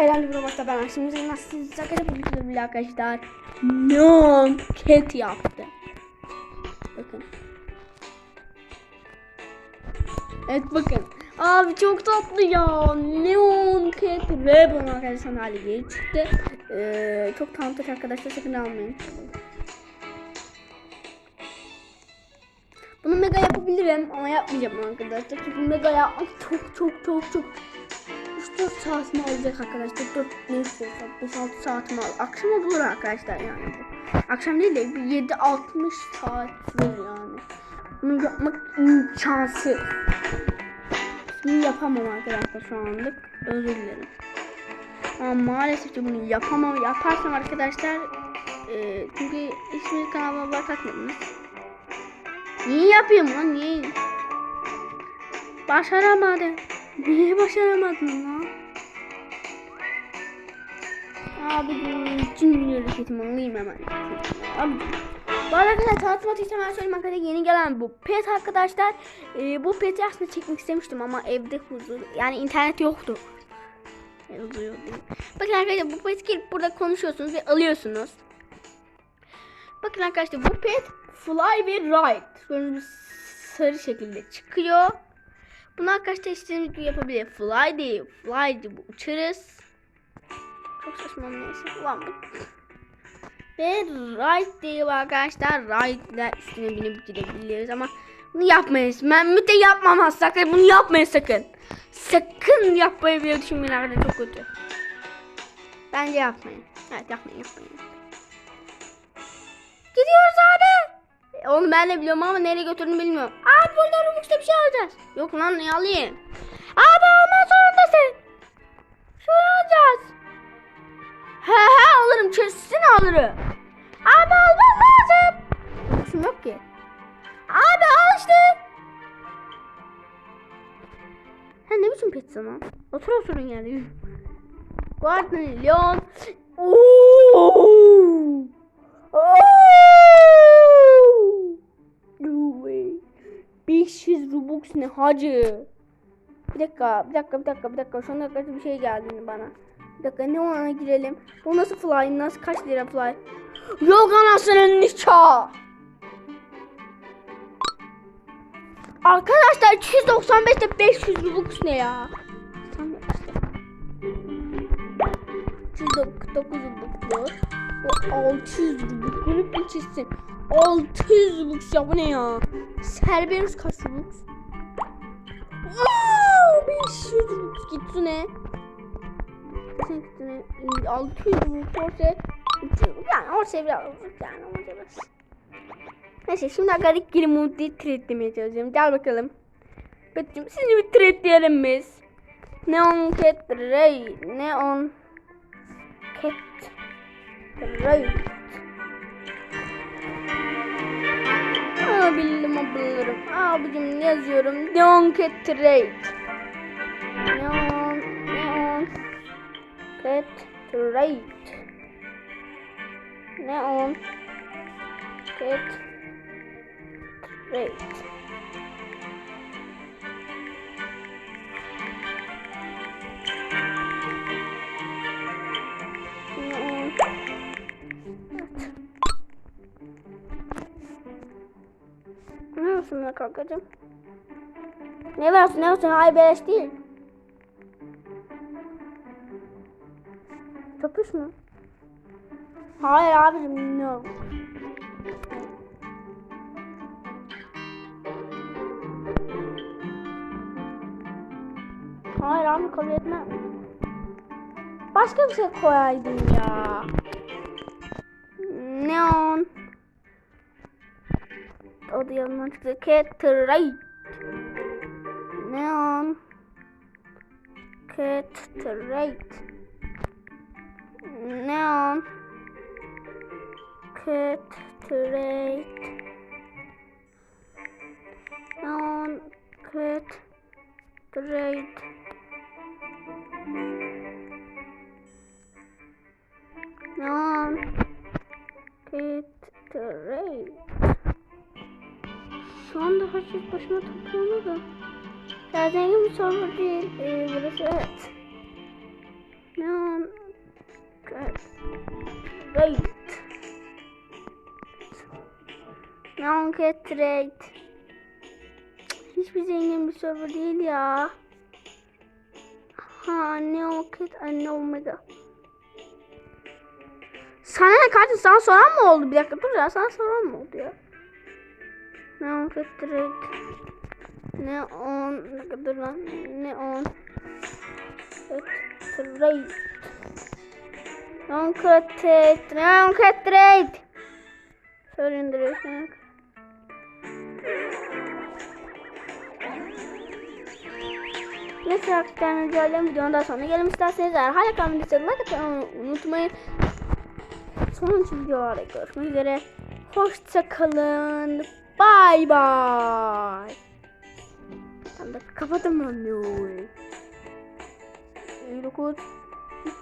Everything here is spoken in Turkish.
eğlenceli bir başta ben şimdi nasıl arkadaşlar bu videoda bile arkadaşlar neon cat yaptı. Bakın. Evet bakın. Abi çok tatlı ya. Neon cat ve bunu arkadaşlar hali geri çıktı. Ee, çok tanıdık arkadaşlar sakın almayın. Bunu mega yapabilirim ama yapmayacağım arkadaşlar. Çünkü mega yapmak çok çok çok çok 3-4 saatimi alacak arkadaşlar. 4 ne istiyorsa 5-6 saatimi al. Akşam olur arkadaşlar yani bu. Akşam değil de 7-60 saat sürer yani. Bunu yapmak imkansız. Bunu yapamam arkadaşlar şu anlık. Özür dilerim. Ama maalesef ki bunu yapamam. Yaparsam arkadaşlar e, çünkü hiçbir kanalıma like atmadınız. Niye yapayım lan niye? Başaramadım. Niye başaramadın lan? Abi cin hareketimi alayım hemen. Abi bu arada arkadaşlar tanıtmak ben söyleyeyim arkadaşlar yeni gelen bu pet arkadaşlar. Ee, bu peti aslında çekmek istemiştim ama evde huzur yani internet yoktu. Bakın arkadaşlar bu peti gelip burada konuşuyorsunuz ve alıyorsunuz. Bakın arkadaşlar bu pet fly ve ride. Böyle sarı şekilde çıkıyor. Bunu arkadaşlar istediğimiz gibi yapabilir. Fly değil. Fly bu. Uçarız. Çok saçma neyse. Ulan bu. Ve ride değil arkadaşlar. Ride ile üstüne binip gidebiliriz ama bunu yapmayız. Ben müte yapmam sakın. Bunu yapmayın sakın. Sakın yapmayı bile düşünmeyin arkadaşlar çok kötü. Bence yapmayın. Evet yapmayın yapmayın. Gidiyoruz abi. Onu ben de biliyorum ama nereye götürdüğünü bilmiyorum. Abi burada Robux'ta bir şey alacağız. Yok lan ne alayım? Abi alma zorundasın. Şunu alacağız. He he alırım kesin alırım. Abi almam lazım. Robux'um yok ki. Abi al işte. Ha ne biçim pizza lan? Otur oturun yani. Gordon Leon. Oo. No 500 Robux ne hacı? Bir dakika, bir dakika, bir dakika, bir dakika. Şu anda bir şey geldi bana. Bir dakika ne ona girelim. Bu nasıl fly? Nasıl kaç lira fly? Yok anasının nikah. Arkadaşlar 295'te 500 Robux ne ya? 309 600 Robux. Bunu bir çizsin. 600 Robux ya bu ne ya? Serberus kaç? Wow, 500 Robux gitti ne? Gitti ne? 600 Robux ortaya 300 yani ortaya biraz yani ortaya biraz. Neyse şimdi garip geri mutlu tretlemeye çalışacağım. Gel bakalım. Betçim sizi bir tretleyelim biz. Neon Cat Ray. Neon Cat Ray. Aa bildim ablalarım. Abicim yazıyorum. Cat Trade. Neon Neon Cat Trade. Neon Cat Trade. Ya kankacığım? Ne versin ne olsun ay beleş değil. Köpüş mü? Hayır abicim no. Hayır abi kabul etmem. Başka bir şey koyaydın ya. O da yanından çıktı. Caterite. Neon. Caterite. Neon. Caterite. Neon. Caterite. Neon. Caterite. Şu anda herkes başıma toplanıyor da. Ya zengin bir server değil. Ee, burası evet. Ne Trade. Market Trade. Hiçbir zengin bir server değil ya. Ha ne Market anne Omega. Sana ne kardeşim sana soran mı oldu? Bir dakika dur ya sana soran mı oldu ya? Ne Market Trade. Ne on ne kadar lan ne on? Trade non trade non trade şöyle indiriyorsun. Neyse arkadaşlar videolarım videonun daha sonra gelin isterseniz eğer hala kalmadıysa like atmayı unutmayın. Sonraki videolarda görüşmek üzere. Bay bay. Tamam da kapatın ben ne olur. Lokot. Bitti.